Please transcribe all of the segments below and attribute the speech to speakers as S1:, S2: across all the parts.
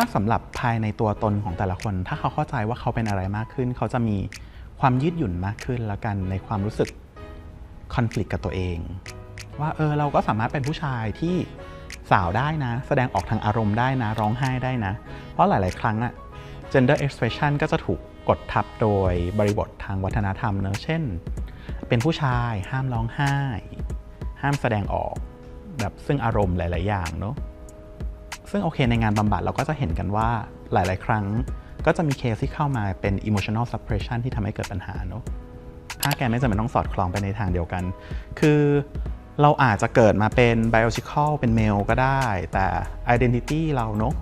S1: ถ้าสำหรับภายในตัวตนของแต่ละคน ถ้าเขาเข้าใจว่าเขาเป็นอะไรมากขึ้น เขาจะมีความยืดหยุ่นมากขึ้นแล้วกันในความรู้สึกคอน FLICT กับตัวเอง ว่าเออเราก็สามารถเป็นผู้ชายที่สาวได้นะ แสดงออกทางอารมณ์ได้นะ ร้องไห้ได้นะ เพราะหลาย ๆ ครั้งอะ gender expression ก็จะถูกกดทับโดยบริบททางวัฒนธรรมเนอะเช่น เป็นผู้ชายห้ามร้องไห้ ห้ามแสดงออกแบบซึ่งอารมณ์หลาย ๆ อย่างเนอะ ซึ่งโอเคในงานบำบัดเราก็จะเห็นกันว่าหลาย ๆ ครั้ง ก็จะมีเคสที่เข้ามาเป็น emotional suppression ที่ทำให้เกิดปัญหาเนอะถ้าแกไม่จำเป็นต้องสอดคล้องไปในทางเดียวกัน คือเราอาจจะเกิดมาเป็น biological เป็น male ก็ได้ แต่ identity เราเนอะ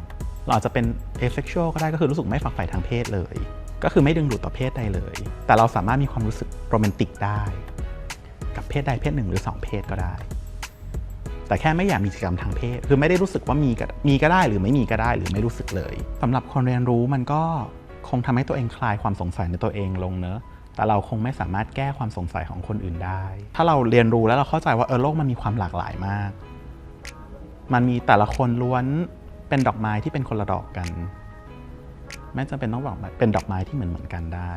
S1: เราอาจจะเป็น asexual ก็ได้ก็คือรู้สึกไม่ฝักใฝ่ทางเพศเลย ก็คือไม่ดึงดูดต่อเพศใดเลย แต่เราสามารถมีความรู้สึกโรแมนติกได้ กับเพศใดเพศหนึ่งหรือสองเพศก็ได้ แต่แค่ไม่อยากมีกิจกรรมทางเพศ คือไม่ได้รู้สึกว่ามีก็มีก็ได้หรือไม่มีก็ได้หรือไม่รู้สึกเลยสำหรับคนเรียนรู้มันก็คงทำให้ตัวเองคลายความสงสัยในตัวเองลงเนอะแต่เราคงไม่สามารถแก้ความสงสัยของคนอื่นได้ ถ้าเราเรียนรู้แล้วเราเข้าใจว่าเออโลกมันมีความหลากหลายมาก มันมีแต่ละคนล้วนเป็นดอกไม้ที่เป็นคนละดอกกันไม่จำเป็นต้องบอกเป็นดอกไม้ที่เหมือนเหมือนกันได้